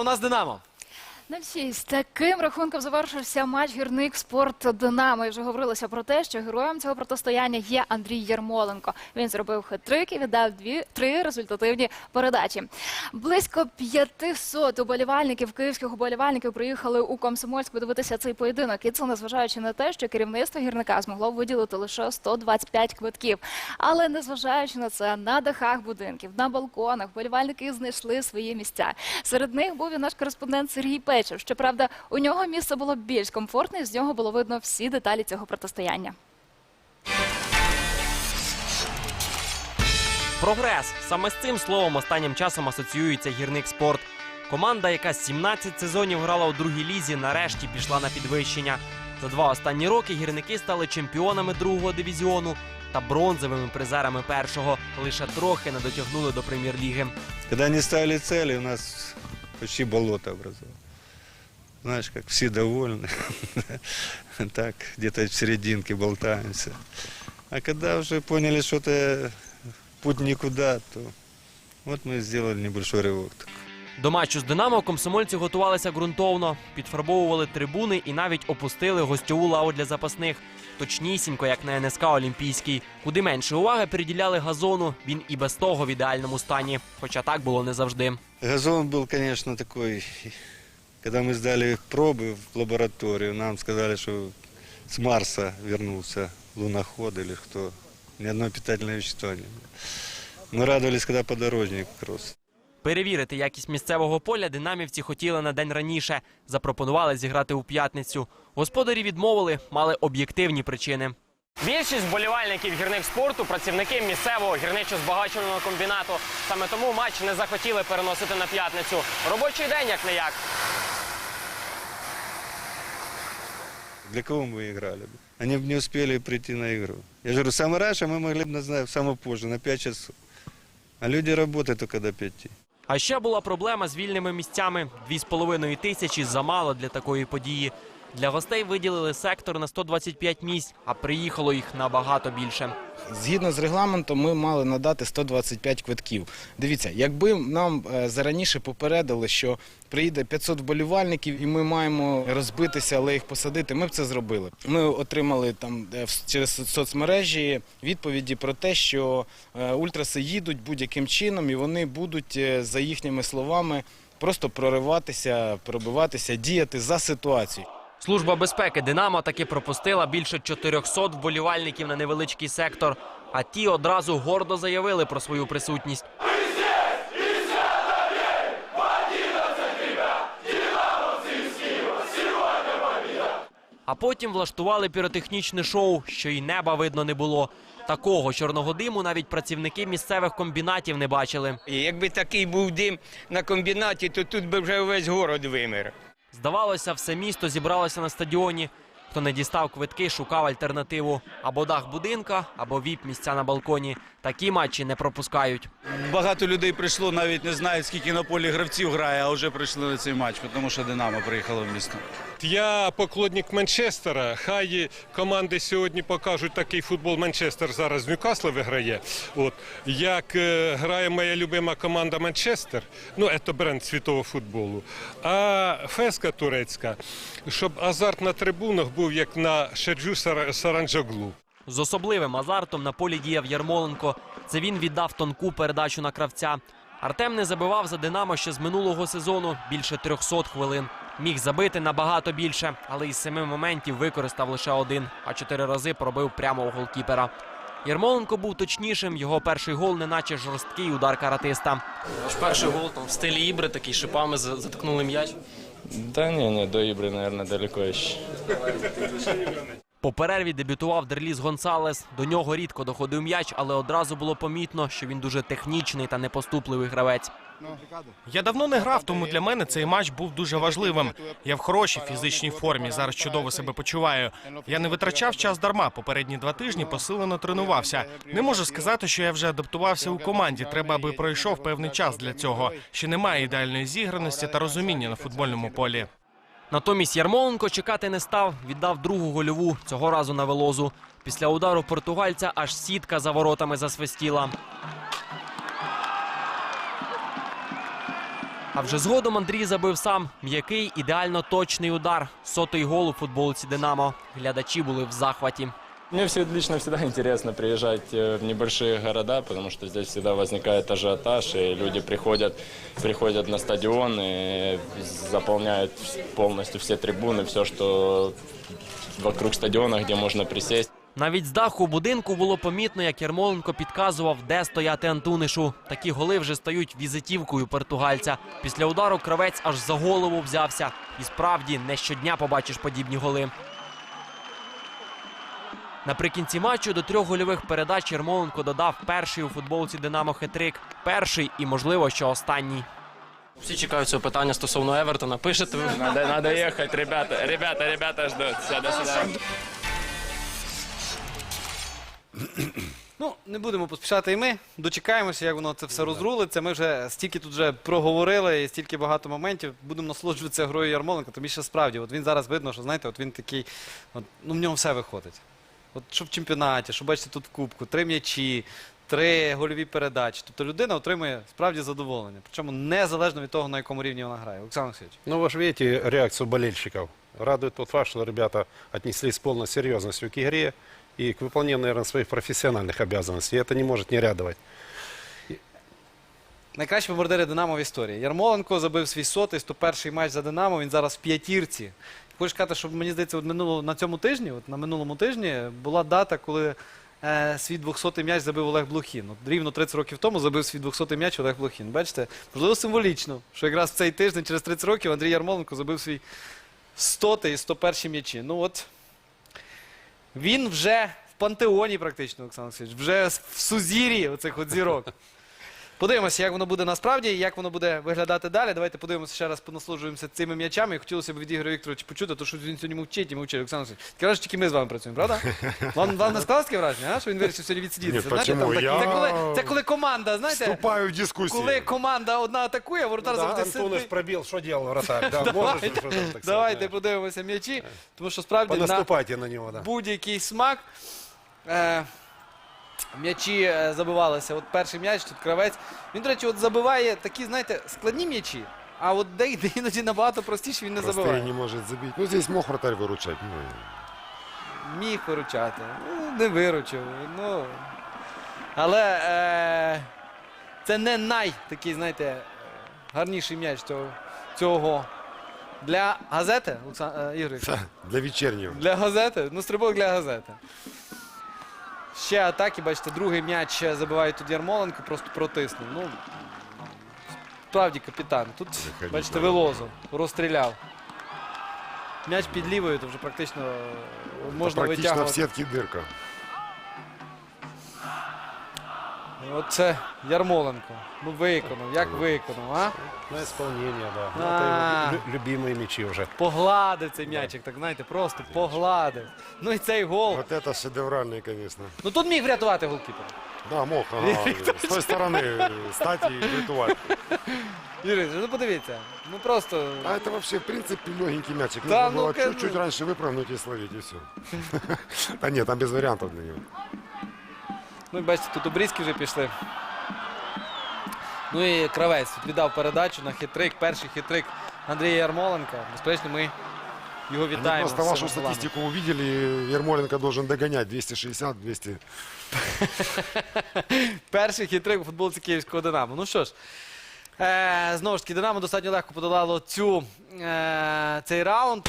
У нас Динамо. 0-6. Таким рахунком завершився матч гірник спорт Динамо. І вже говорилося про те, що героєм цього протистояння є Андрій Ярмоленко. Він зробив хет-трик і віддав дві три результативні передачі. Близько 500 уболівальників, київських уболівальників приїхали у Комсомольськ подивитися цей поєдинок. І це незважаючи на те, що керівництво гірника змогло виділити лише 125 квитків. Але незважаючи на це, на дахах будинків, на балконах вболівальники знайшли свої місця. Серед них був і наш кореспондент Сергій Печев. Щоправда, у нього місце було більш комфортне, і з нього було видно всі деталі цього протистояння. Прогрес саме з цим словом останнім часом асоціюється гірник спорт. Команда, яка 17 сезонів грала у другій лізі, нарешті пішла на підвищення. За два останні роки гірники стали чемпіонами другого дивізіону та бронзовими призерами першого. Лише трохи не дотягнули до прем'єр-ліги. Когда не ставили цели, у нас почти болото образовалось Знаешь, как все довольны. Так, где-то в серединке болтаемся. А когда уже поняли, что это путь никуда, то вот мы сделали небольшой рывок. До матчу з Динамо комсомольці готувалися ґрунтовно, підфарбовували трибуни і навіть опустили гостьову лаву для запасних. Точнісінько, як на НСК Олімпійський. Куди менше уваги приділяли газону. Він і без того в ідеальному стані. Хоча так було не завжди. Газон был, конечно, такой... Когда мы сдали пробы в лабораторию, нам сказали, что с Марса вернулся луноход или кто. Ни одного питательного вещества не было. Мы радовались, когда подорожник рос. Перевірити якість місцевого поля динамівці хотіли на день раніше. Запропонували зіграти у п'ятницю. Господарі відмовили, мали об'єктивні причини. Більшість вболівальників гірник спорту працівники місцевого гірничо-збагачувального комбінату. Саме тому матч не захотіли переносити на п'ятницю. Робочий день як не як. Для кого мы играли бы? Они бы не успели прийти на игру. Я же говорю, самое раньше мы могли бы, не знаю, самое позже, на 5 часов. А люди работают только до 5. А ще була проблема з вільними місцями. Дві з половиною тисячі замало для такої події. Для гостей виділили сектор на 125 місць, а приїхало їх набагато більше. Згідно з регламентом, ми мали надати 125 квитків. Дивіться, якби нам е, зараніше попередили, що приїде 500 вболівальників, і ми маємо розбитися, але їх посадити, ми б це зробили. Ми отримали там е, через соцмережі відповіді про те, що е, ультраси їдуть будь-яким чином, і вони будуть, за їхніми словами, просто прориватися, пробиватися, діяти за ситуацією. Служба безпеки Динамо таки пропустила більше 400 вболівальників на невеличкий сектор. А ті одразу гордо заявили про свою присутність. А потім влаштували піротехнічне шоу, що й неба видно не було. Такого чорного диму навіть працівники місцевих комбінатів не бачили. Якби такий був дим на комбінаті, то тут би вже весь город вимер. Здавалося, все місто зібралося на стадіоні. Хто не дістав квитки, шукав альтернативу або дах будинка, або віп місця на балконі. Такі матчі не пропускають. Багато людей прийшло, навіть не знають, скільки на полі гравців грає, а вже прийшли на цей матч, тому що Динамо приїхало в місто. Я поклонник Манчестера. Хай команди сьогодні покажуть такий футбол. Манчестер зараз в Ньюкаслі виграє. От як е, грає моя любима команда Манчестер, ну це бренд світового футболу. А феска турецька, щоб азарт на трибунах був як на Шеджу Сара- Саранджоглу. З особливим азартом на полі діяв Ярмоленко. Це він віддав тонку передачу на кравця. Артем не забивав за Динамо ще з минулого сезону більше 300 хвилин. Міг забити набагато більше, але із семи моментів використав лише один, а чотири рази пробив прямо у голкіпера. Ярмоленко був точнішим. Його перший гол, неначе жорсткий удар каратиста. Ваш перший гол там в стилі ібри, такий шипами за- заткнули м'яч. Да не, ні, до ібри, мабуть, далеко еще. По перерві дебютував Дерліс Гонсалес. До нього рідко доходив м'яч, але одразу було помітно, що він дуже технічний та непоступливий гравець. Я давно не грав, тому для мене цей матч був дуже важливим. Я в хорошій фізичній формі, зараз чудово себе почуваю. Я не витрачав час дарма. Попередні два тижні посилено тренувався. Не можу сказати, що я вже адаптувався у команді. Треба, аби пройшов певний час для цього. Ще немає ідеальної зіграності та розуміння на футбольному полі. Натомість Ярмоленко чекати не став, віддав другу гольову, цього разу на велозу. Після удару португальця аж сітка за воротами засвистіла. А вже згодом Андрій забив сам м'який, ідеально точний удар. Сотий гол у футболці Динамо. Глядачі були в захваті. Мне все лично всегда интересно приезжать э, в небольшие города, потому что здесь всегда возникает ажиотаж, и люди приходят, приходят на стадион и заполняют полностью все трибуны, все, что вокруг стадиона, где можно присесть. Навіть з даху будинку було помітно, як Ярмоленко підказував, де стояти Антунишу. Такі голи вже стають візитівкою португальця. Після удару кравець аж за голову взявся. І справді не щодня побачиш подібні голи. Наприкінці матчу до трьох гольових передач Ярмоленко додав перший у футболці Динамо хитрик. Перший і, можливо, що останній. Всі чекають цього питання стосовно Евертона. Пишете ви? Надо, надо ехать, ребята, ребята, ребята ждут. Все, до. Ну, не будемо поспішати і ми. Дочекаємося, як воно це все розрулиться. Ми вже стільки тут вже проговорили, і стільки багато моментів. Будемо насолоджуватися грою Ярмоленка. Тобі ще справді, от він зараз видно, що знаєте, от він такий, от, ну в нього все виходить. От що в чемпіонаті, що бачите тут в Кубку, три м'ячі, три гольові передачі. Тобто людина отримує справді задоволення. Причому незалежно від того, на якому рівні вона грає. Олександр Олексійович. Ну, вы же видите реакцию болельщиков. Радует тот факт, что ребята отнеслись с полной серьезностью к игре и к выполнению, наверное, своих профессиональных обязанностей. И это не может не радовать. Найкращі бомбардири Динамо в історії. Ярмоленко забив свій сотий, 101-й матч за Динамо. Він зараз в п'ятірці. Хочу сказати, що мені здається, от минуло, на цьому тижні, от на минулому тижні, була дата, коли е, свій 200-й м'яч забив Олег Блохін. От рівно 30 років тому забив свій 200-й м'яч Олег Блохін. Бачите, можливо, символічно, що якраз цей тиждень, через 30 років, Андрій Ярмоленко забив свій 100-й і 101-й м'ячі. Ну от він вже в пантеоні, практично, Олександр Олексійович, вже в сузір'ї оцих от зірок. Подивимося, як воно буде насправді, і як воно буде виглядати далі. Давайте подивимося ще раз, понаслужуємося цими м'ячами. І хотілося б від Ігоря Вікторовича почути, то що він сьогодні мовчить і мовчить. Олександр Олексійович, таке враження, тільки ми з вами працюємо, правда? Вам, вам не склалось таке враження, а? що він вирішив сьогодні відсидітися? Ні, Знаєте, почему? так- Я це, коли, це коли команда, знаєте, Вступаю в дискуссию. коли команда одна атакує, воротар да, завжди Антоныч сидить. пробил, что делал вратарь? Да, можешь, что там, так сказать, Давайте да. подивимося м'ячі, тому що справді на Понаступайте на него, да. будь-який смак. Е, м'ячі е, забивалися. От перший м'яч, тут кравець. Він, до речі, от забиває такі, знаєте, складні м'ячі, а от де, іноді набагато простіше він не Простые забиває. не может забить. Ну, здесь мог вратарь выручать. Ну, Міг виручати. Ну, не виручив. Ну. Але е, це не най такий, знаєте, гарніший м'яч цього. цього. Для газети, Олександр е, Ігор для вечернего. Для газети? Ну, стрибок для газети. Ще атаки, бачите, другий м'яч забиває тут Ярмоленко, просто протиснув. Ну, справді капітан. Тут, Виходить, бачите. Велозов розстріляв. М'яч під лівою, то вже практично е, можна Практично в витягувати. сетке Оце Ярмоленко. Ну виконав, як виконав, а? На исполнение, да. Ну, А. это его лю- любимые мячи уже. Погладив цей м'ячик, так знаєте, просто погладив. Ну і цей гол. Вот это шедевральный, конечно. Ну тут міг врятувати голкіпер. Да, мог. ага, с той стороны э, стать и виртуать. Юрій, ну подивіться. Ну просто. А это вообще, в принципе, легенький мячик. Да, Нужно было ну-ка, чуть-чуть ну. раньше выпрыгнуть и словить, и все. Да нет, там без вариантов для него. Ну, і бачите, тут обрізки вже пішли. Ну і кравець тут віддав передачу на хитрик, перший хитрик Андрія Ярмоленка. Безперечно, ми його вітаємо. просто вашу статистику увидели, и Ермоленко должен догонять 260-200. Перший хитрик у футболці київського Динамо. Ну що ж, е, знову ж таки, Динамо достатньо легко подолало цю, е, цей раунд.